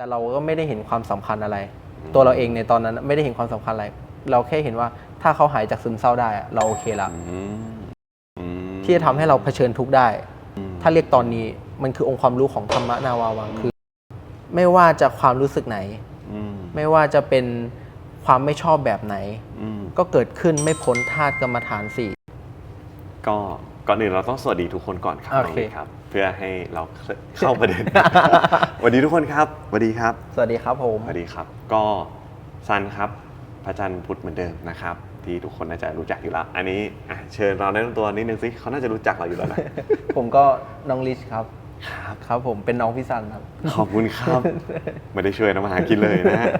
แต่เราก็ไม่ได้เห็นความสำคัญอะไร ตัวเราเองในตอนนั้นไม่ได้เห็นความสำคัญอะไร เราแค่เห็นว่าถ้าเขาหายจากซึมเศร้าได้อะเราโอเคละอืมอืมที่จะทำให้เราเผชิญทุกข์ได้อืมถ้าเรียกตอนนี้มันคือองค์ความรู้ของธรรมะนาวาวังคือ ไม่ว่าจะความรู้สึกไหนอืมไม่ว่าจะเป็นความไม่ชอบแบบไหนอืมก็เกิดขึ้นไม่พ้นธาตุกรรมฐานสี่ก็ก่อนอื่นเราต้องสวัสดีทุกคนก่อนครับโอน้องเคลิครับ เพื่อให้เราเข้าประเด็นสวัสดีทุกคนครับสวัสดีครับ สวัสดีครับผมสวัสดีครับ ก็ซันครับ พระจันทร์พุธเหมือนเดิมนะครับ ที่ทุกคนน่าจะรู้จักอยู่แล้ว อันนี้อะเชิญเราแนะนำตัวนิดนึงสิเขาน่าจะรู้จักเราอยู่แล้วนะผมก็น้องลิชครับครับครับผมเป็นน้องพี่ซันครับ ขอบคุณครับไม่ได้ช่วยนะมาหากินเลยนะฮะ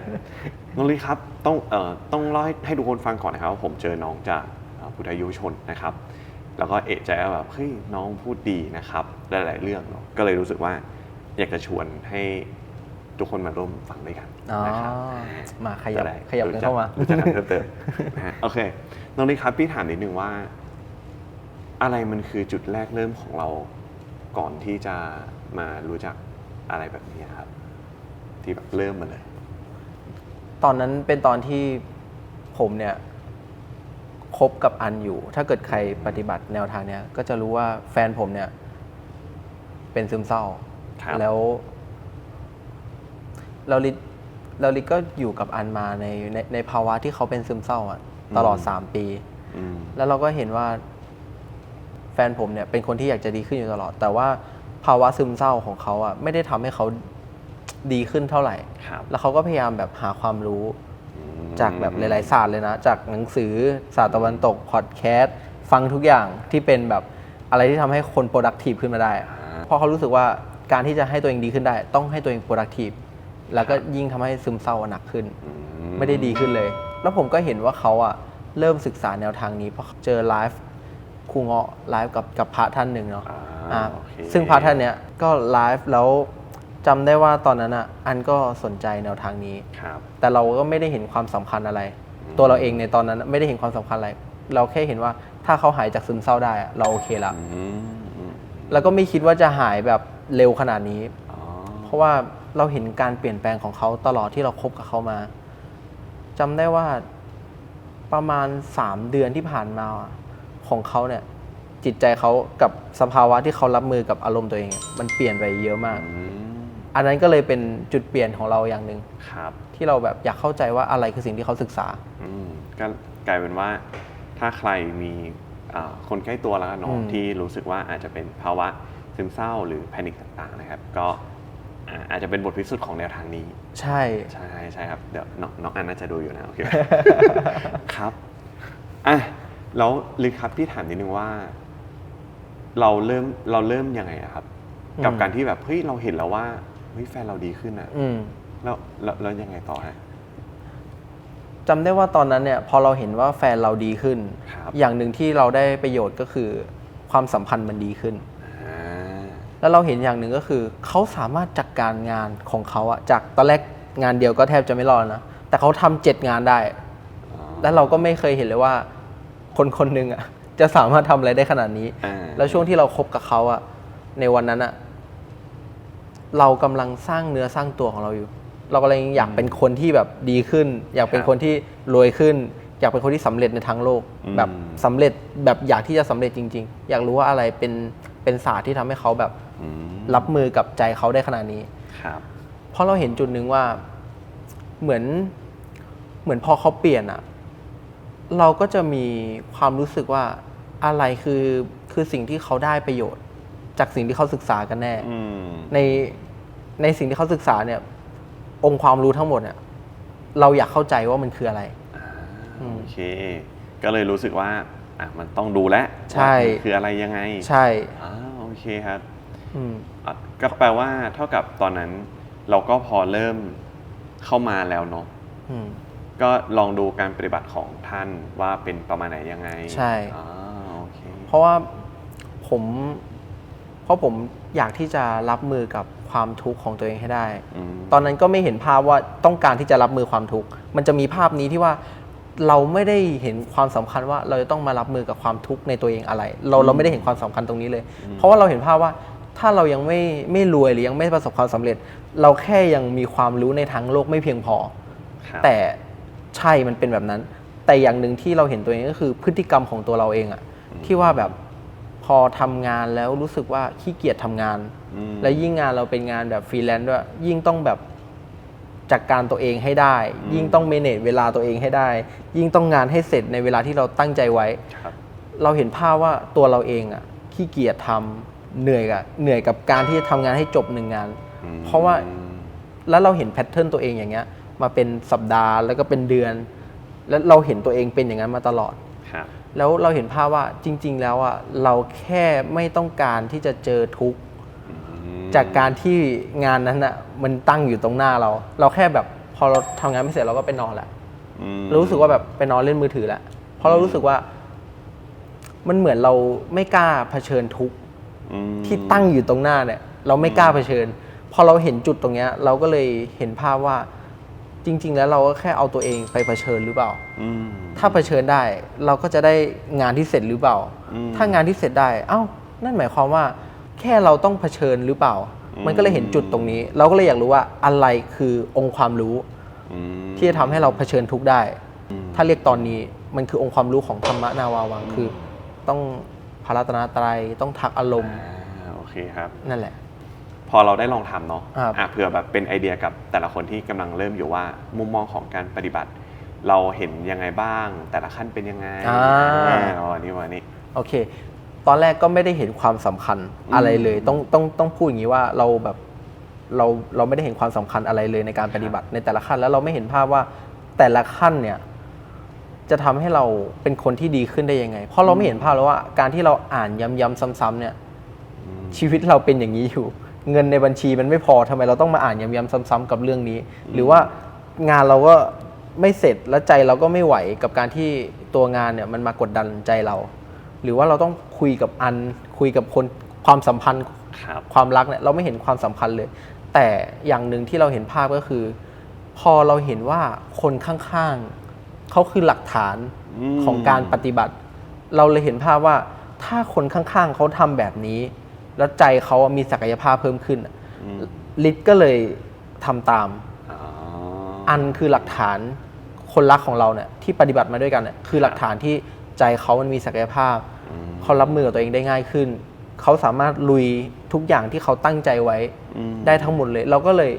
น้องลิครับต้องเอ่อต้องเล่าให้ให้ทุกคนฟังก่อนนะครับว่าผมเจอน้องจากเอ่อพุทธยุชนนะครับ แล้วก็เอะใจว่าแบบเฮ้ยน้องพูดดีนะครับหลายๆเรื่องเนาะก็เลยรู้สึกว่าอยากจะชวนให้ทุกคนมาร่วมฟังด้วยกันอ๋อนะครับมาขยับจะได้ขยับกันเข้ามารู้จักกันเพิ่มเติมนะฮะโอเคน้องลิครับพี่ถามนิดนึงว่า อะไรมันคือจุดแรกเริ่มของเราก่อนที่จะมารู้จักอะไรแบบนี้ครับ ที่แบบเริ่มมาเลย ตอนนั้นเป็นตอนที่ผมเนี่ย คบกับอันอยู่ ถ้าเกิดใครปฏิบัติแนวทางเนี้ยก็จะรู้ว่าแฟนผมเนี่ย เป็นซึมเศร้า ครับ แล้วเราลิเราลิก็อยู่กับอันมาในในในภาวะที่เขาเป็นซึมเศร้าอะตลอดสามปี อืม แล้วเราก็เห็นว่าแฟนผมเนี่ยเป็นคนที่อยากจะดีขึ้นอยู่ตลอด แต่ว่าภาวะซึมเศร้าของเขาอะไม่ได้ทำให้เขาดีขึ้นเท่าไหร่ ครับ แล้วเขาก็พยายามแบบหาความรู้อืม จากแบบหลายๆศาสตร์เลยนะ จากหนังสือศาสตร์ตะวันตกพอดแคสต์ฟังทุกอย่างที่เป็นแบบอะไรที่ทำให้คน productive ขึ้นมาได้อะอ่าเพราะเขารู้สึกว่าการที่จะให้ตัวเองดีขึ้นได้ ต้องให้ตัวเอง productive แล้วก็ยิ่งทำให้ซึมเศร้าหนักขึ้นอืไม่ได้ดีขึ้นเลย แล้วผมก็เห็นว่าเขาอะเริ่มศึกษาแนวทางนี้เพราะเจอไลฟ์ครูเงาะไลฟ์กับกับพระท่านหนึ่งเนาะอ่าอ่าโอเคซึ่งพระท่านเนี้ยก็ไลฟ์แล้ว จำได้ว่าตอนนั้นอะอันก็สนใจแนวทางนี้ ครับ แต่เราก็ไม่ได้เห็นความสำคัญอะไรตัวเราเองในตอนนั้นไม่ได้เห็นความสำคัญอะไร เราแค่เห็นว่าถ้าเขาหายจากซึมเศร้าได้อะเราโอเคละอืมอืมแล้วก็ไม่คิดว่าจะหายแบบเร็วขนาดนี้ อ๋อเพราะว่าเราเห็นการเปลี่ยนแปลงของเขาตลอดที่เราคบกับเขามาจำได้ว่าประมาณสามเดือนที่ผ่านมาของเขาเนี่ย จิตใจเขากับสภาวะที่เขารับมือกับอารมณ์ตัวเองอะมันเปลี่ยนไปเยอะมาก อืม อันนั้นก็เลยเป็นจุดเปลี่ยนของเราอย่างหนึ่งครับที่เราแบบอยากเข้าใจว่าอะไรคือสิ่งที่เขาศึกษาอืมก็กลายเป็นว่าถ้าใครมีอ่าคนใกล้ตัวแล้วกันเนาะอืมที่รู้สึกว่าอาจจะเป็นภาวะซึมเศร้าหรือแพนิคต่างๆนะครับ ก็อ่าอาจจะเป็นบทพิสูจน์ของแนวทางนี้ ใช่ใช่ใช่ครับเดี๋ยวน้องน้องอันน่าจะดูอยู่นะโอเคครับอะแล้วลิศครับพี่ถามนิดนึงว่า เราเริ่มเราเริ่มยังไงอะครับ กับอืมการที่แบบเฮ้ยเราเห็นแล้วว่าเฮ้ยแฟนเราดีขึ้นอะอืม แล้วแล้วแล้วยังไงต่อฮะ จำได้ว่าตอนนั้นเนี่ยพอเราเห็นว่าแฟนเราดีขึ้น ครับ อย่างหนึ่งที่เราได้ประโยชน์ก็คือ ความสัมพันธ์มันดีขึ้น อ่าแล้วเราเห็นอย่างหนึ่งก็คือ เขาสามารถจัดการงานของเขาอะจากตอนแรกงานเดียวก็แทบจะไม่รอดนะแต่เขาทำเจ็ดงานได้ อ๋อแล้วเราก็ไม่เคยเห็นเลยว่า คนคนหนึ่งอะจะสามารถทำอะไรได้ขนาดนี้ อ่าแล้วช่วงที่เราคบกับเขาอะในวันนั้นอะ เรากำลังสร้างเนื้อสร้างตัวของเราอยู่ เรากำลังอยากเป็นคนที่แบบดีขึ้น อยากเป็นคนที่รวยขึ้น อยากเป็นคนที่สำเร็จในทางโลก แบบสำเร็จแบบอยากที่จะสำเร็จจริง ๆ อยากรู้ว่าอะไรเป็นเป็นศาสตร์ที่ทำให้เขาแบบอืมรับมือกับใจเขาได้ขนาดนี้ครับเพราะเราเห็นจุดหนึ่งว่าเหมือนเหมือนพอเขาเปลี่ยนอะเราก็จะมีความรู้สึกว่าอะไรคือคือสิ่งที่เขาได้ประโยชน์ จากสิ่งที่เขาศึกษากันแน่ อืม ในในสิ่งที่เขาศึกษาเนี่ย องค์ความรู้ทั้งหมดเนี่ยเราอยากเข้าใจว่ามันคืออะไรอ่าอืม โอเค ก็เลยรู้สึกว่าอะมันต้องดูแลวใช่ ว่ามันคืออะไรยังไงใช่อ่าโอเคครับอืม อะก็แปลว่าเท่ากับตอนนั้น เราก็พอเริ่มเข้ามาแล้วเนาะ อืม ก็ลองดูการปฏิบัติของท่านว่าเป็นประมาณไหนยังไงใช่ อ่าโอเค เพราะว่าผม เพราะผมอยากที่จะรับมือกับความทุกข์ของตัวเองให้ได้อืมตอนนั้นก็ไม่เห็นภาพว่าต้องการที่จะรับมือความทุกข์ มันจะมีภาพนี้ที่ว่าเราไม่ได้เห็นความสำคัญว่าเราจะต้องมารับมือกับความทุกข์ในตัวเองอะไร เราเราไม่ได้เห็นความสำคัญตรงนี้เลย เพราะว่าเราเห็นภาพว่าถ้าเรายังไม่ไม่รวยหรือยังไม่ประสบความสำเร็จ เราแค่ยังมีความรู้ในทางโลกไม่เพียงพอครับแต่ใช่มันเป็นแบบนั้น แต่อย่างหนึ่งที่เราเห็นตัวเองก็คือพฤติกรรมของตัวเราเองอะที่ว่าแบบ พอทำงานแล้วรู้สึกว่าขี้เกียจทำงาน อืม และยิ่งงานเราเป็นงานแบบฟรีแลนซ์ด้วยยิ่งต้องแบบจัดการตัวเองให้ได้ ยิ่งต้องเมเนจเวลาตัวเองให้ได้ ยิ่งต้องงานให้เสร็จในเวลาที่เราตั้งใจไว้ ครับ เราเห็นภาพว่าตัวเราเองอะขี้เกียจทำเหนื่อยกับเหนื่อยกับการที่จะทำงานให้จบหนึ่งงานอืมเพราะว่า แล้วเราเห็นแพทเทิร์นตัวเองอย่างเงี้ย มาเป็นสัปดาห์แล้วก็เป็นเดือน แล้วเราเห็นตัวเองเป็นอย่างนั้นมาตลอด ครับ แล้วเราเห็นภาพว่าจริง ๆ แล้วอะเราแค่ไม่ต้องการที่จะเจอทุกข์อืมจากการที่งานนั้นอะมันตั้งอยู่ตรงหน้าเรา เราแค่แบบพอเราทำงานไม่เสร็จเราก็ไปนอนแหละอืมเรารู้สึกว่าแบบไปนอนเล่นมือถือแหละเพราะเรารู้สึกว่า มันเหมือนเราไม่กล้าเผชิญทุกข์อืมที่ตั้งอยู่ตรงหน้าเนี่ย เราไม่กล้าเผชิญพอเราเห็นจุดตรงเนี้ย เราก็เลยเห็นภาพว่า จริง ๆ แล้วเราก็แค่เอาตัวเองไปเผชิญหรือเปล่า อืม ถ้าเผชิญได้เราก็จะได้งานที่เสร็จหรือเปล่า อืมถ้างานที่เสร็จได้ เอ้า นั่นหมายความว่า แค่เราต้องเผชิญหรือเปล่า อืม มันก็เลยเห็นจุดตรงนี้ เราก็เลยอยากรู้ว่าอะไรคือองค์ความรู้ อืม ที่จะทำให้เราเผชิญทุกข์ได้ อืม ถ้าเรียกตอนนี้มันคือองค์ความรู้ของธรรมะนาวาวังคือ ต้องพารัตนาตรัยต้องทักอารมณ์อ่าโอเคครับ นั่นแหละ พอเราได้ลองทำเนาะครับ อะเผื่อแบบเป็นไอเดียกับแต่ละคนที่กำลังเริ่มอยู่ว่ามุมมองของการปฏิบัติ เราเห็นยังไงบ้าง แต่ละขั้นเป็นยังไงอ่าอ๋อนี่วันนี้ โอเค ตอนแรกก็ไม่ได้เห็นความสำคัญอะไรเลยอืมต้องต้องต้องพูดอย่างนี้ว่าเราแบบเราเราไม่ได้เห็นความสำคัญอะไรเลยในการปฏิบัติในแต่ละขั้น แล้วเราไม่เห็นภาพว่าแต่ละขั้นเนี่ยจะทำให้เราเป็นคนที่ดีขึ้นได้ยังไง เพราะเราไม่เห็นภาพแล้วว่าการที่เราอ่านย้ำๆซ้ำๆเนี่ย อืม ชีวิตเราเป็นอย่างนี้อยู่ เงินในบัญชีมันไม่พอทำไมเราต้องมาอ่านย้ำๆซ้ำๆกับเรื่องนี้ หรือว่างานเราก็ไม่เสร็จและใจเราก็ไม่ไหวกับการที่ตัวงานเนี่ยมันมากดดันใจเรา หรือว่าเราต้องคุยกับอันคุยกับคนความสัมพันธ์ครับความรักเนี่ยเราไม่เห็นความสัมพันธ์เลย แต่อย่างหนึ่งที่เราเห็นภาพก็คือ พอเราเห็นว่าคนข้างๆเขาคือหลักฐานอืมของการปฏิบัติ เราเลยเห็นภาพว่าถ้าคนข้างๆเขาทำแบบนี้ แล้วใจเขามีศักยภาพเพิ่มขึ้นอะอืมลิศก็เลยทำตาม อ๋ออันคือหลักฐานคนรักของเราเนี่ยที่ปฏิบัติมาด้วยกันเนี่ยคือหลักฐานที่ใจเขามันมีศักยภาพ อืมเขารับมือกับตัวเองได้ง่ายขึ้น เขาสามารถลุยทุกอย่างที่เขาตั้งใจไว้ อืม ได้ทั้งหมดเลย เราก็เลย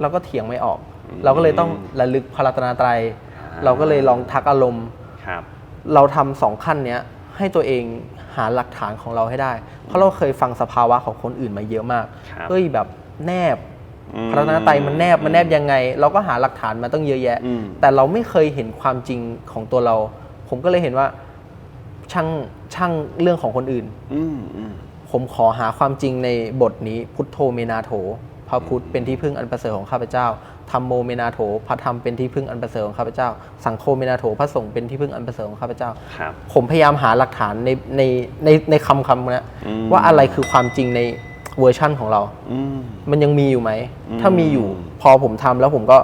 เราก็เถียงไม่ออก อืมเราก็เลยต้องระลึกพระรัตนตรัย อ่า เราก็เลยลองทักอารมณ์ ครับ เราทำสองขั้นเนี้ยให้ตัวเอง หาหลักฐานของเราให้ได้ เพราะเราเคยฟังสภาวะของคนอื่นมาเยอะมากครับเฮ้ยแบบแนบอืมพระรัตนตรัยมันแนบมันแนบยังไง เราก็หาหลักฐานมาต้องเยอะแยะอืมแต่เราไม่เคยเห็นความจริงของตัวเรา ผมก็เลยเห็นว่าช่างช่างเรื่องของคนอื่นอืมอืมผมขอหาความจริงในบทนี้พุทโธเมนาโถพระพุทธเป็นที่พึ่งอันประเสริฐของข้าพเจ้า ธรรมโมเมนาโถพระธรรมเป็นที่พึ่งอันประเสริฐของข้าพเจ้า สังโฆเมนาโถพระสงฆ์เป็นที่พึ่งอันประเสริฐของข้าพเจ้า ครับ ผมพยายามหาหลักฐานในในในในคำคำนี้อืม ว่าอะไรคือความจริงในเวอร์ชั่นของเรา อืม มันยังมีอยู่ไหม อืม ถ้ามีอยู่ พอผมทำแล้วผมก็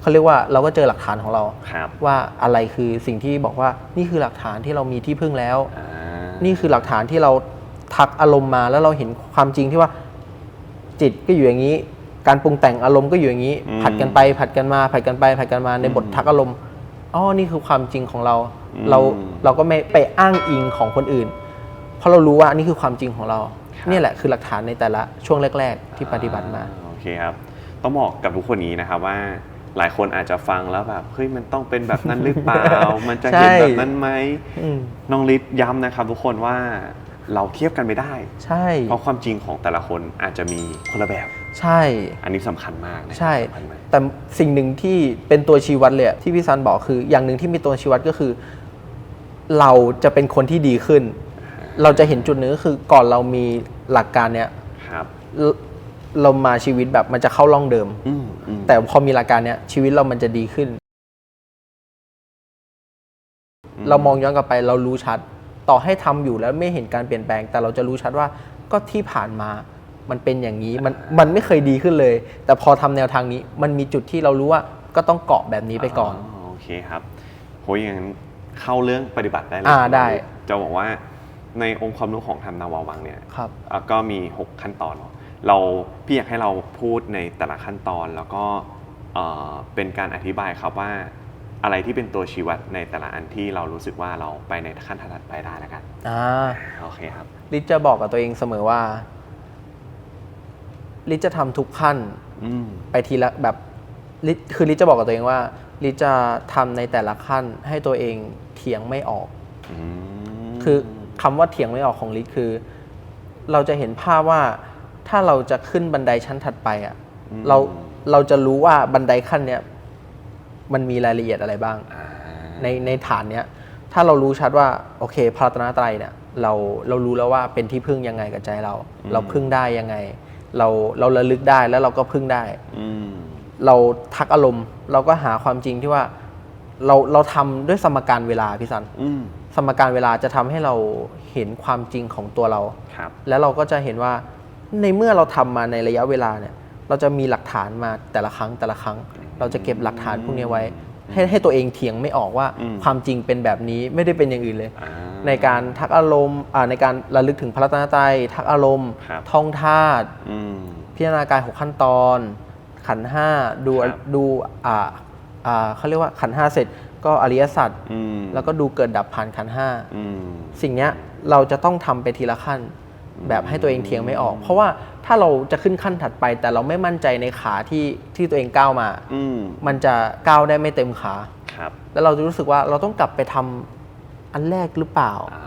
เขาเรียกว่าเราก็เจอหลักฐานของเรา ครับว่าอะไรคือสิ่งที่บอกว่านี่คือหลักฐานที่เรามีที่พึ่งแล้ว อ่านี่คือหลักฐานที่เราทักอารมณ์มาแล้วเราเห็นความจริงที่ว่า จิตก็อยู่อย่างนี้ การปรุงแต่งอารมณ์ก็อยู่อย่างนี้ผัดกันไปผัดกันมา ผัดกันไปผัดกันมาในบททักอารมณ์อ๋อนี่คือความจริงของเราเราเราก็ไม่ไปอ้างอิงของคนอื่น เพราะเรารู้ว่านี่คือความจริงของเรา เนี่ยแหละคือหลักฐานในแต่ละช่วงแรก ๆ ที่ปฏิบัติมา อ่โอเคครับต้องบอกกับทุกคนนี้นะครับว่าหลายคนอาจจะฟังแล้วแบบเฮ้ยมันต้องเป็นแบบนั้นหรือเปล่า มันจะเห็นใช่ แบบนั้นไหมอืม น้องลิศย้ำนะครับทุกคนว่า เราเทียบกันไม่ได้ ใช่ เพราะความจริงของแต่ละคนอาจจะมีคนละแบบ ใช่ อันนี้สำคัญมากนะครับใช่ สำคัญมาก แต่สิ่งหนึ่งที่เป็นตัวชี้วัดเลยอะที่พี่ซันบอกคือ อย่างหนึ่งที่มีตัวชี้วัดก็คือ เราจะเป็นคนที่ดีขึ้น เราจะเห็นจุดหนึงก็คือก่อนเรามีหลักการเนี้ยครับ เราเรามาชีวิตแบบมันจะเข้าร่องเดิม อืมอืม แต่พอมีหลักการเนี้ยชีวิตเรามันจะดีขึ้น เรามองย้อนกลับไปเรารู้ชัด ต่อให้ทำอยู่แล้วไม่เห็นการเปลี่ยนแปลง แต่เราจะรู้ชัดว่าก็ที่ผ่านมามันเป็นอย่างนี้มันมันไม่เคยดีขึ้นเลย แต่พอทำแนวทางนี้มันมีจุดที่เรารู้ว่าก็ต้องเกาะแบบนี้ไปก่อนโอเคครับโหยอย่างนั้นเข้าเรื่องปฏิบัติได้เลยอ่าได้จะบอกว่าในองค์ความรู้ของธรรมนาวาวังเนี่ยครับอะก็มี 6 ขั้นตอนเนอะเราพี่อยากให้เราพูดในแต่ละขั้นตอนแล้วก็เอ่อเป็นการอธิบายครับว่า อะไรที่เป็นตัวชี้วัดในแต่ละอันที่เรารู้สึกว่าเราไปในขั้นถัดๆไปได้แล้วกันอ่าโอเคครับ ลิศจะบอกกับตัวเองเสมอว่า ลิศจะทำทุกขั้นอืมไปทีละแบบลิศคือลิศจะบอกกับตัวเองว่า ลิศจะทำในแต่ละขั้นให้ตัวเองเถียงไม่ออก อืมคือคำว่าเถียงไม่ออกของลิศคือ เราจะเห็นภาพว่าถ้าเราจะขึ้นบันไดชั้นถัดไปอะเราเราจะรู้ว่าบันไดขั้นเนี้ย มันมีรายละเอียดอะไรบ้างอ่าในในฐานเนี้ยถ้าเรารู้ชัดว่าโอเคพระรัตนตรัยเนี่ยเราเรารู้แล้วว่าเป็นที่พึ่งยังไงกับใจเรา เราพึ่งได้ยังไง เราเราระลึกได้แล้วเราก็พึ่งได้อืมเราทักอารมณ์ เราก็หาความจริงที่ว่าเราเราทำด้วยสมการเวลาพี่สันอืมสมการเวลาจะทำให้เราเห็นความจริงของตัวเราครับแล้วเราก็จะเห็นว่าในเมื่อเราทำมาในระยะเวลาเนี่ย เราจะมีหลักฐานมาแต่ละครั้งแต่ละครั้ง เราจะเก็บหลักฐานพวกนี้ไว้ ให้ให้ตัวเองเถียงไม่ออกว่าอืมความจริงเป็นแบบนี้ไม่ได้เป็นอย่างอื่นเลยอ่าในการทักอารมณ์อ่าในการระลึกถึงพระรัตนตรัยทักอารมณ์ครับท่องธาตุอืมพิจารณากายหกขั้นตอน ขันธ์ห้าดูครับดูอ่าอ่าเขาเรียกว่าขันธ์ห้าเสร็จก็อริยสัจอืมแล้วก็ดูเกิดดับผ่านขันธ์ห้าอืมสิ่งเนี้ยเราจะต้องทำไปทีละขั้น แบบให้ตัวเองเทียงไม่ออก เพราะว่า ถ้าเราจะขึ้นขั้นถัดไป แต่เราไม่มั่นใจในขาที่ที่ตัวเองก้าวมา อืมมันจะก้าวได้ไม่เต็มขา ครับแล้วเราจะรู้สึกว่าเราต้องกลับไปทำอันแรกหรือเปล่า อ่า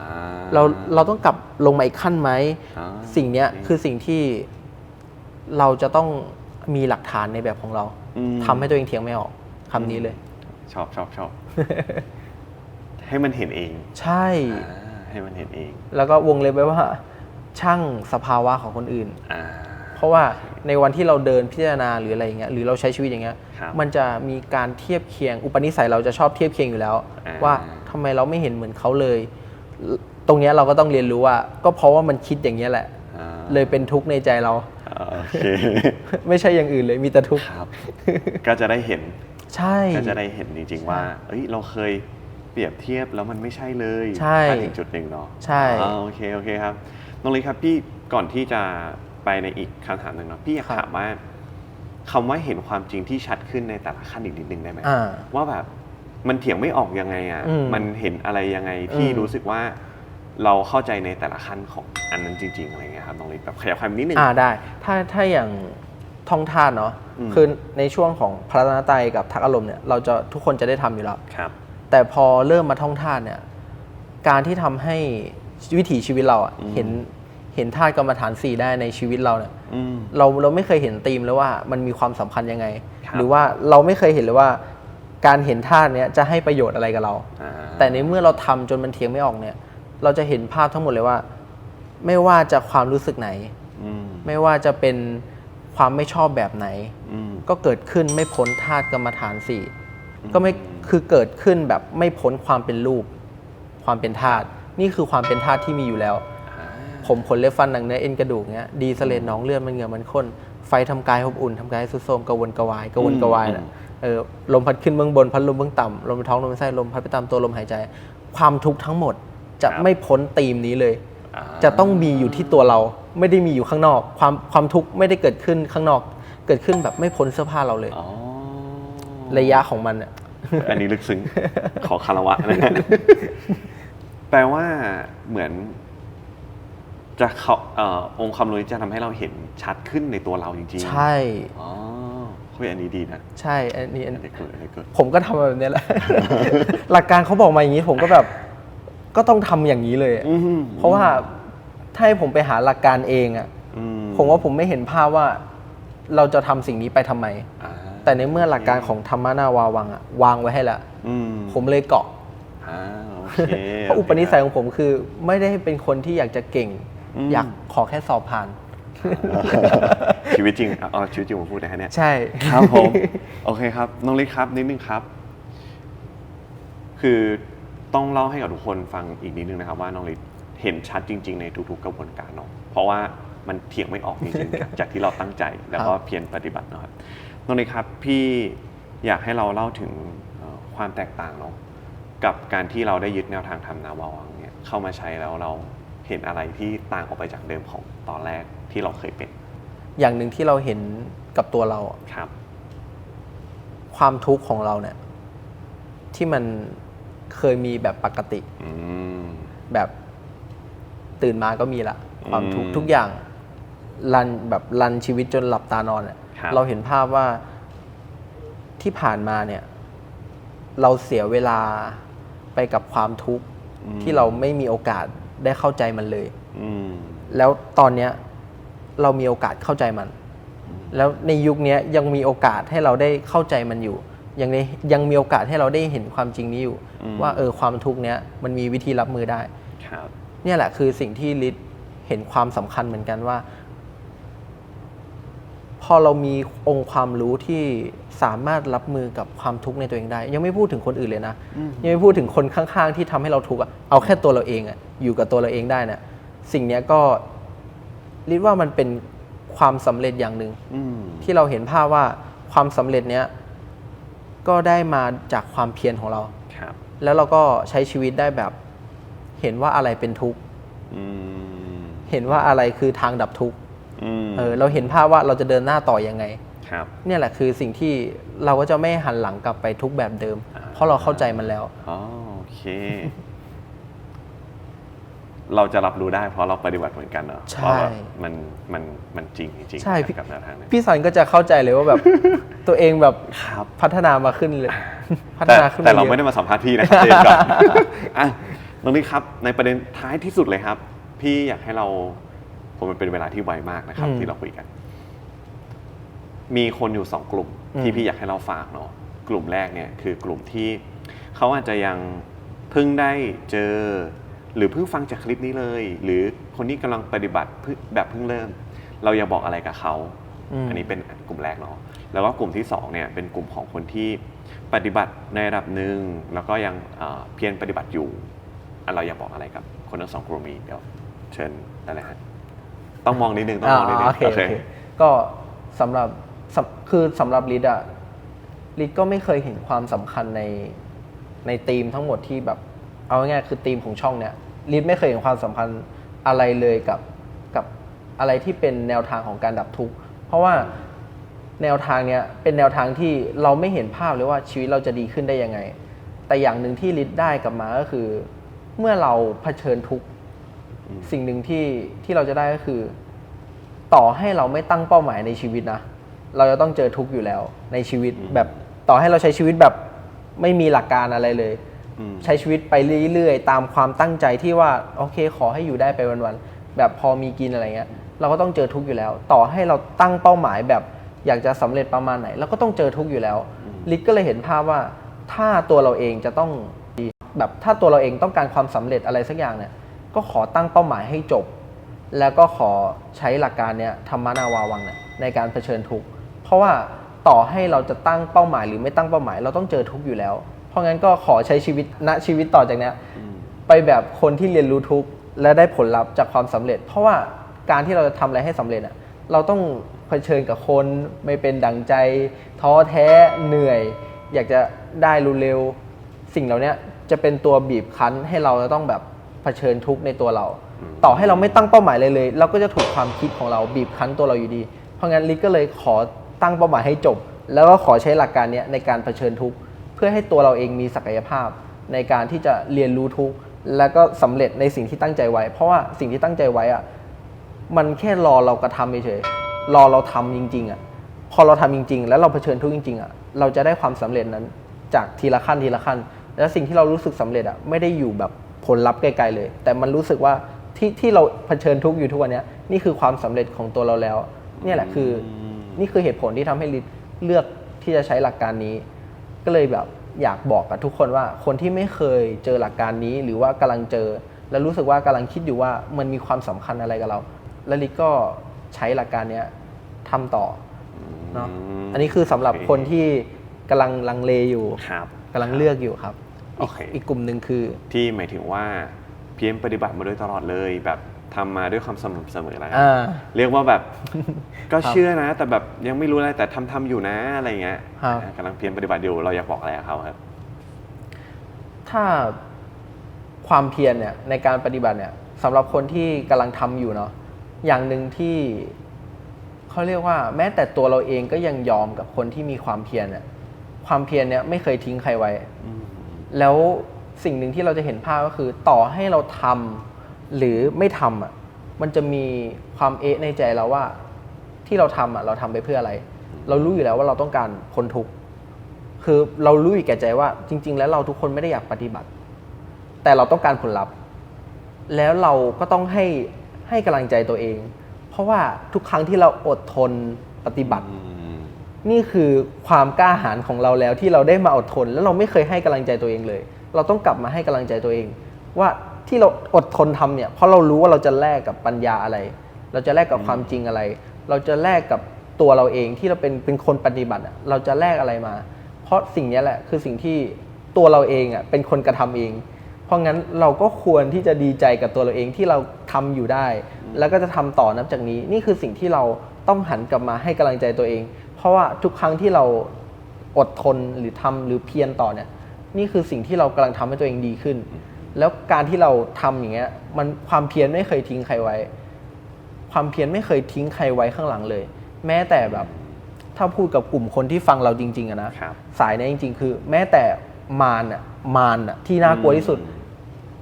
เราเราต้องกลับลงมาอีกขั้นไหม อ่าสิ่งเนี้ยคือสิ่งที่เราจะต้องมีหลักฐานในแบบของเราอืม ทำให้ตัวเองเถียงไม่ออกคำนี้เลย ชอบชอบชอบ ให้มันเห็นเองใช่ อ่าให้มันเห็นเอง แล้วก็วงเล็บไว้ว่า ช่างสภาวะของคนอื่น อ่า เพราะว่าในวันที่เราเดินพิจารณาหรืออะไรอย่างเงี้ยหรือเราใช้ชีวิตอย่างเงี้ยครับมันจะมีการเทียบเคียงอุปนิสัยเราจะชอบเทียบเคียงอยู่แล้ว อ่า ว่าทำไมเราไม่เห็นเหมือนเขาเลย ตรงเนี้ยเราก็ต้องเรียนรู้ว่า ก็เพราะว่ามันคิดอย่างเงี้ยแหละ อ่าเลยเป็นทุกข์ในใจเรา อ่าโอเคไม่ใช่อย่างอื่นเลยมีแต่ทุกข์ ครับ ก็จะได้เห็น ใช่ ก็จะได้เห็นจริงๆว่า เอ้ย เราเคยเปรียบเทียบแล้วมันไม่ใช่เลยใช่ถ้าถึงจุดหนึ่งเนาะใช่ อ่าโอเค โอเคครับ น้องลิครับพี่ก่อนที่จะไปในอีกคำถามหนึ่งเนาะพี่อยากถามว่าคำว่าเห็นความจริงที่ชัดขึ้นในแต่ละขั้นอีกนิดนึงได้ไหมอ่าว่าแบบมันเถียงไม่ออกยังไงอะอืมมันเห็นอะไรยังไงที่อืมรู้สึกว่าเราเข้าใจในแต่ละขั้นของอันนั้นจริง ๆอะไรเงี้ยครับน้องลิแบบขยับความนิดนึงอ่าได้ ถ้าถ้าอย่างท่องธาตุเนาะอืมคือในช่วงของพระรัตนตรัยกับทักอารมณ์เนี่ยเราจะทุกคนจะได้ทำอยู่แล้วครับ แต่พอเริ่มมาท่องธาตุเนี่ยการที่ทำให้วิถีชีวิตเราอะอืมเห็น เห็นธาตุกรรมฐานสี่ได้ในชีวิตเราเนี่ยอืม เราเราไม่เคยเห็นธีมเลยว่ามันมีความสำคัญยังไง ครับ หรือว่าเราไม่เคยเห็นเลยว่า การเห็นธาตุเนี้ยจะให้ประโยชน์อะไรกับเรา อ่าแต่ในเมื่อเราทำจนมันเทียงไม่ออกเนี่ย เราจะเห็นภาพทั้งหมดเลยว่า ไม่ว่าจะความรู้สึกไหน อืมไม่ว่าจะเป็นความไม่ชอบแบบไหน อืม ก็เกิดขึ้นไม่พ้นธาตุกรรมฐานสี่ก็ไม่คือเกิดขึ้นแบบไม่พ้นความเป็นรูป ความเป็นธาตุนี่คือความเป็นธาตุที่มีอยู่แล้วอ่า ผมขนเล็บฟันหนังเนื้อเอ็นกระดูกเนี้ยดีเสเลดหนองเลือดมันเหงื่อมันข้น ไฟทำกายอบอุ่นทำกายให้สุดโทรมกระวนกระวายกระวนกระวายน่ะเออลมพัดขึ้นเบื้องบนพัดลมเบื้องต่ำลมในท้องลมในไส้ลมพัดไปตามตัวลมหายใจ ความทุกข์ทั้งหมดจะไม่พ้นธีมนี้เลยอ่าจะต้องมีอยู่ที่ตัวเราไม่ได้มีอยู่ข้างนอก ความความทุกข์ไม่ได้เกิดขึ้นข้างนอก เกิดขึ้นแบบไม่พ้นเสื้อผ้าเราเลยอ๋อระยะของมันอะอันนี้ลึกซึ้งขอคารวะนะฮะแปลว่าเหมือน จะเขาเอ่อองค์ความรู้จะทำให้เราเห็นชัดขึ้นในตัวเราจริงๆใช่ อ๋อเฮ้ยอันนี้ดีนะใช่อันนี้อันอันนี้เกิดอันนี้เกิดผมก็ทำแบบนี้แหละ หลักการเขาบอกมาอย่างนี้ผมก็แบบ ก็ต้องทำอย่างนี้เลยอะอืมเพราะว่าถ้าให้ผมไปหาหลักการเองอะ อืผมว่าผมไม่เห็นภาพว่าเราจะทำสิ่งนี้ไปทำไม อ่าแต่ในเมื่อหลักการของธรรมนาวาวังอะวางไว้ให้แล้ว อืมผมเลยเกาะอ่าโอเคเพราะอุปนิสัยของผมคือ ไม่ได้เป็นคนที่อยากจะเก่ง อืม อยากขอแค่สอบผ่าน ชีวิตจริงเอาเอาชีวิตจริงมาพูดนะฮะเนี่ย ใช่ ครับผม โอเคครับ น้องลิศครับนิดนึงครับ คือต้องเล่าให้กับทุกคนฟังอีกนิดนึงนะครับว่าน้องลิศเห็นชัดจริง ๆ ในทุก ๆ กระบวนการเนาะเพราะว่ามันเถียงไม่ออกจริงๆจากจากที่เราตั้งใจแล้วก็ครับเพียรปฏิบัติเนาะครับน้องลิศครับพี่อยากให้เราเล่าถึงเอ่อความแตกต่างเนาะกับการที่เราได้ยึดแนวทางทำนาวาวังเนี่ยเข้ามาใช้แล้วเรา เห็นอะไรที่ต่างออกไปจากเดิมของตอนแรกที่เราเคยเป็น อย่างหนึ่งที่เราเห็นกับตัวเราอะครับ ความทุกข์ของเราเนี่ย ที่มันเคยมีแบบปกติ อืม แบบตื่นมาก็มีละความทุกข์อืมทุกอย่างรันแบบรันชีวิตจนหลับตานอนเนี่ยครับ เราเห็นภาพว่าที่ผ่านมาเนี่ย เราเสียเวลาไปกับความทุกข์ที่เราไม่มีโอกาส ได้เข้าใจมันเลย อืม แล้วตอนเนี้ยเรามีโอกาสเข้าใจมัน แล้วในยุคเนี้ยยังมีโอกาสให้เราได้เข้าใจมันอยู่ ยังได้ยังมีโอกาสให้เราได้เห็นความจริงนี้อยู่ อืม ว่าเออความทุกข์เนี้ยมันมีวิธีรับมือได้ ครับ เนี่ยแหละคือสิ่งที่ลิศเห็นความสำคัญเหมือนกันว่า พอเรามีองค์ความรู้ที่ สามารถรับมือกับความทุกข์ในตัวเองได้ ยังไม่พูดถึงคนอื่นเลยนะ ยังไม่พูดถึงคนข้างๆ ที่ทำให้เราทุกข์อะเอาแค่ตัวเราเองอะอยู่กับตัวเราเองได้เนี่ยสิ่งเนี้ยก็ลิศว่ามันเป็นความสำเร็จอย่างหนึ่งอืมที่เราเห็นภาพว่าความสำเร็จเนี้ยก็ได้มาจากความเพียรของเราครับ แล้วเราก็ใช้ชีวิตได้แบบ เห็นว่าอะไรเป็นทุกข์อืมเห็นว่าอะไรคือทางดับทุกข์อืมเออ เราเห็นภาพว่าเราจะเดินหน้าต่อยังไง ครับเนี่ยแหละคือสิ่งที่เราก็จะไม่หันหลังกลับไปทุกแบบเดิมอ่าเพราะเราเข้าใจมันแล้วอ๋อโอเค เราจะรับรู้ได้เพราะเราปฏิบัติเหมือนกันเนอะใช่เพราะว่ามันมันมันจริงจริงๆใช่พี่กับแนวทางนั้นพี่สันก็จะเข้าใจเลยว่าแบบ ตัวเองแบบครับพัฒนามาขึ้นเลยพัฒแต่นาขึ้นแต่เรายอะไม่ได้มาสัมภาษณ์พี่นะครับเจนก่อนอะน้องนิกครับ ในประเด็นท้ายที่สุดเลยครับ พี่อยากให้เราผมมันเป็นเวลาที่ไวมากนะครับอืมที่เราคุยกัน มีคนอยู่สองกลุ่มอืมที่พี่อยากให้เราฝากเนาะกลุ่มแรกเนี่ยคือกลุ่มที่เขาอาจจะยังเพิ่งได้เจอ หรือเพิ่งฟังจากคลิปนี้เลย หรือคนที่กำลังปฏิบัติเพิ่งแบบเพิ่งเริ่ม เราอยากบอกอะไรกับเขามอันนี้เป็นกลุ่มแรกเนาะแล้วก็กลุ่มที่สองเนี่ยเป็นกลุ่มของคนที่ปฏิบัติในระดับหนึ่งแล้วก็ยังเอ่อเพียรปฏิบัติอยู่อะเราอยากบอกอะไรกับ คนทั้งสองกลุ่มนี้เดี๋ยวเชิญได้เลยฮะต้องมองนิดนึงต้องมองนิดนึงาโอเคโอเคก็สำหรับ สำคือสำหรับลิดอะลิดก็ไม่เคยเห็นความสำคัญในในธีมทั้งหมดที่แบบ เอาง่ายๆคือธีมของช่องเนี้ยลิดไม่เคยเห็นความสัมพันธ์อะไรเลยกับกับอะไรที่เป็นแนวทางของการดับทุกข์ เพราะว่าแนวทางเนี้ยเป็นแนวทางที่เราไม่เห็นภาพเลยว่าชีวิตเราจะดีขึ้นได้ยังไง แต่อย่างหนึ่งที่ลิดได้กลับมาก็คือ เมื่อเราเผชิญทุกข์สิ่งหนึ่งที่ที่เราจะได้ก็คือ ต่อให้เราไม่ตั้งเป้าหมายในชีวิตนะ เราจะต้องเจอทุกข์อยู่แล้ว ในชีวิตแบบต่อให้เราใช้ชีวิตแบบไม่มีหลักการอะไรเลยอืมใช้ชีวิตไปเรื่อยๆ ตามความตั้งใจที่ว่าโอเค ขอให้อยู่ได้ไปวันๆแบบพอมีกินอะไรเงี้ย เราก็ต้องเจอทุกข์อยู่แล้ว ต่อให้เราตั้งเป้าหมายแบบอยากจะสำเร็จประมาณไหนเราก็ต้องเจอทุกข์อยู่แล้ว ลิศก็เลยเห็นภาพว่าถ้าตัวเราเองจะต้องแบบถ้าตัวเราเองต้องการความสำเร็จอะไรสักอย่างเนี่ย ก็ขอตั้งเป้าหมายให้จบ แล้วก็ขอใช้หลักการเนี้ยธรรมนาวาวังเนี่ยในการเผชิญทุกข์ เพราะว่าต่อให้เราจะตั้งเป้าหมายหรือไม่ตั้งเป้าหมาย เราต้องเจอทุกข์อยู่แล้ว เพราะงั้นก็ขอใช้ชีวิตณชีวิตต่อจากเนี้ยไปแบบคนที่เรียนรู้ทุกข์และได้ผลลัพธ์จากความสำเร็จ เพราะว่าการที่เราจะทำอะไรให้สำเร็จอะเราต้องเผชิญกับคนไม่เป็นดังใจ ท้อแท้เหนื่อย อยากจะได้เร็วๆสิ่งเหล่าเนี้ยจะเป็นตัวบีบคั้นให้เราจะต้องแบบเผชิญทุกข์ในตัวเรา ต่อให้เราไม่ตั้งเป้าหมายเลยเลย เราก็จะถูกความคิดของเราบีบคั้นตัวเราอยู่ดี เพราะงั้นลิศก็เลยขอ ตั้งเป้าหมายให้จบ แล้วก็ขอใช้หลักการนี้ในการเผชิญทุกข์เพื่อให้ตัวเราเองมีศักยภาพ ในการที่จะเรียนรู้ทุกข์แล้วก็สำเร็จในสิ่งที่ตั้งใจไว้ เพราะว่าสิ่งที่ตั้งใจไว้อะมันแค่รอเรากระทำเฉยๆรอเราทำจริง ๆอะพอเราทำจริง ๆ แล้วเราเผชิญทุกข์จริง ๆอะเราจะได้ความสำเร็จนั้นจากทีละขั้นทีละขั้น แล้วสิ่งที่เรารู้สึกสำเร็จอะไม่ได้อยู่แบบผลลัพธ์ไกลๆเลย แต่มันรู้สึกว่าที่ที่เราเผชิญทุกข์อยู่ทุกวันนี้นี่คือความสำเร็จของตัวเราแล้ว เนี่ยแหละคือ นี่คือเหตุผลที่ทำให้ลิศเลือกที่จะใช้หลักการนี้ ก็เลยแบบอยากบอกกับทุกคนว่าคนที่ไม่เคยเจอหลักการนี้ หรือว่ากำลังเจอ แล้วรู้สึกว่ากำลังคิดอยู่ว่ามันมีความสำคัญอะไรกับเรา แล้วลิศก็ใช้หลักการเนี้ยทำต่อเนาะมอันนี้คือสำหรับโอเคคนที่กำลังลังเลอยู่ครับกำลังเลือกอยู่ครับโอเคกอีกกลุ่มหนึ่งคือ ที่หมายถึงว่าเพียรปฏิบัติมาโดยตลอดเลยแบบ ทำมาด้วยความสม่ำเสมอแล้วกันอ่า เรียกว่าแบบ ก็ครับเชื่อนะ แต่แบบยังไม่รู้อะไรแต่ทำทำอยู่นะอะไรเงี้ยครับอ่ากำลังเพียรปฏิบัติอยู่เราอยากบอกอะไรกับเขาครับ ถ้าความเพียรเนี่ยในการปฏิบัติเนี่ยสำหรับคนที่กำลังทำอยู่เนาะอย่างหนึ่งที่เขาเรียกว่า แม้แต่ตัวเราเองก็ยังยอมกับคนที่มีความเพียรเนี่ยความเพียรเนี่ยไม่เคยทิ้งใครไว้ แล้วสิ่งหนึ่งที่เราจะเห็นภาพก็คือ ต่อให้เราทำ หรือไม่ทำอะมันจะมีความเอะในใจเราว่า ที่เราทำอะเราทำไปเพื่ออะไร เรารู้อยู่แล้วว่าเราต้องการพ้นทุกข์คือเรารู้อยู่แก่ใจว่า จริง ๆ แล้วเราทุกคนไม่ได้อยากปฏิบัติ แต่เราต้องการผลลัพธ์ แล้วเราก็ต้องให้ให้กำลังใจตัวเอง เพราะว่าทุกครั้งที่เราอดทนปฏิบัติอืมนี่คือความกล้าหาญของเราแล้วที่เราได้มาอดทน แล้วเราไม่เคยให้กำลังใจตัวเองเลย เราต้องกลับมาให้กำลังใจตัวเอง ว่า ที่เราอดทนทำเนี่ยเพราะเรารู้ว่าเราจะแลกกับปัญญาอะไร เราจะแลกกับความจริงอะไร เราจะแลกกับตัวเราเองที่เราเป็นเป็นคนปฏิบัติอะเราจะแลกอะไรมา เพราะสิ่งนี้แหละคือสิ่งที่ตัวเราเองอะเป็นคนกระทำเอง เพราะงั้นเราก็ควรที่จะดีใจกับตัวเราเองที่เราทำอยู่ได้ แล้วก็จะทำต่อนับจากนี้ นี่คือสิ่งที่เราต้องหันกลับมาให้กำลังใจตัวเอง เพราะว่าทุกครั้งที่เราอดทนหรือทำหรือเพียรต่อเนี่ย นี่คือสิ่งที่เรากำลังทำให้ตัวเองดีขึ้น แล้วการที่เราทำอย่างเงี้ยมันความเพียรไม่เคยทิ้งใครไว้ ความเพียรไม่เคยทิ้งใครไว้ข้างหลังเลย แม้แต่แบบ ถ้าพูดกับกลุ่มคนที่ฟังเราจริง ๆอะนะครับสายเนี้ยจริง ๆ คือ แม้แต่มารอะมารอะที่น่ากลัวที่สุด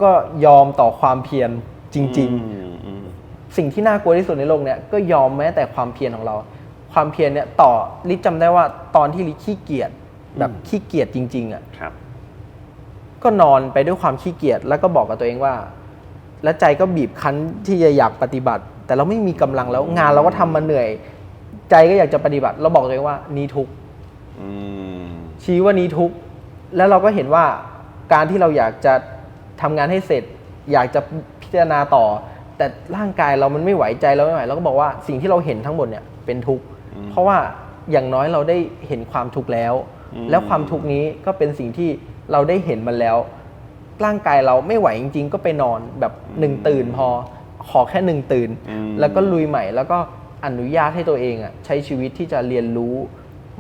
ก็ยอมต่อความเพียรจริงอืมอืมๆสิ่งที่น่ากลัวที่สุดในโลกเนี้ยก็ยอมแม้แต่ความเพียรของเรา ความเพียรเนี่ยต่อลิศจำได้ว่าตอนที่ลิศขี้เกียจแบบขี้เกียจจริง ๆอะครับ ก็นอนไปด้วยความขี้เกียจแล้วก็บอกกับตัวเองว่า และใจก็บีบคั้นที่จะอยากปฏิบัติ แต่เราไม่มีกำลังแล้วงานเราก็ทำมาเหนื่อย ใจก็อยากจะปฏิบัติ เราบอกตัวเองว่านี้ทุกข์อืมชี้ว่านี้ทุกข์แล้วเราก็เห็นว่าการที่เราอยากจะทำงานให้เสร็จ อยากจะพิจารณาต่อ แต่ร่างกายเรามันไม่ไหวใจเราไม่ไหวเราก็บอกว่าสิ่งที่เราเห็นทั้งหมดเนี่ยเป็นทุกข์อืมเพราะว่าอย่างน้อยเราได้เห็นความทุกข์แล้วอืมแล้วความทุกข์นี้ก็เป็นสิ่งที่ เราได้เห็นมันแล้ว ร่างกายเราไม่ไหวจริง ๆ ก็ไปนอนแบบหนึ่งตื่นพอขอแค่หนึ่งตื่นอืมแล้วก็ลุยใหม่แล้วก็อนุญาตให้ตัวเองอะใช้ชีวิตที่จะเรียนรู้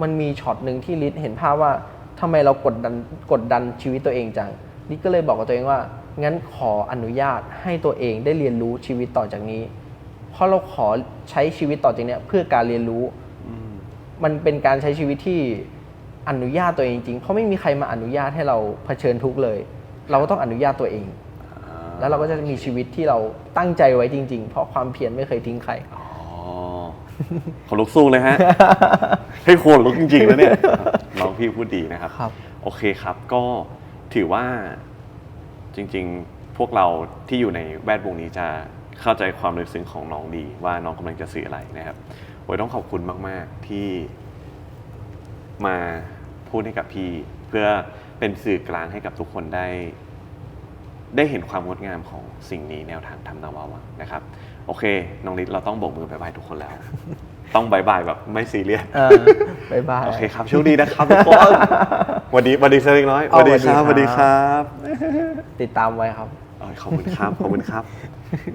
มันมีช็อตหนึ่งที่ลิศเห็นภาพว่าทำไมเรากดดันกดดันชีวิตตัวเองจังลิศก็เลยบอกกับตัวเองว่า งั้นขออนุญาตให้ตัวเองได้เรียนรู้ชีวิตต่อจากนี้ เพราะเราขอใช้ชีวิตต่อจากเนี้ยเพื่อการเรียนรู้อืมมันเป็นการใช้ชีวิตที่ อนุญาตตัวเองจริงๆเพราะไม่มีใครมาอนุญาตให้เราเผชิญทุกข์เลย เราก็ต้องอนุญาตตัวเองอ่าแล้วเราก็จะมีชีวิตที่เราตั้งใจไว้จริง ๆ เพราะความเพียรไม่เคยทิ้งใครอ๋อขนลุกสู้เลยฮะ ให้ควรลุกจริงๆแล้วเนี่ยน้องพี่พูดดีนะครับครับโอเคครับก็ถือว่าจริงๆพวกเราที่อยู่ในแวดวงนี้จะเข้าใจความลึกซึ้งของน้องดีว่าน้องกำลังจะสื่ออะไรนะครับโอ้ยต้องขอบคุณมาก ๆ ที่มา พูดให้กับพี่ เพื่อเป็นสื่อกลางให้กับทุกคนได้ ได้เห็นความงดงามของสิ่งนี้แนวทางทำนาวาวังนะครับ โอเคน้องลิศเราต้องโบกมือบายบายทุกคนแล้ว ต้องบายบายแบบไม่ซีเรียส เออบายบาย โอเคครับโชคดีนะครับทุกคนวันนี้วันดีเซเล็กน้อยเอาวันดีครับสวัวันสดีดีคครัรับติดตามไว้ครับ เอ้ยขอบคุณครับ ขอบคุณครับ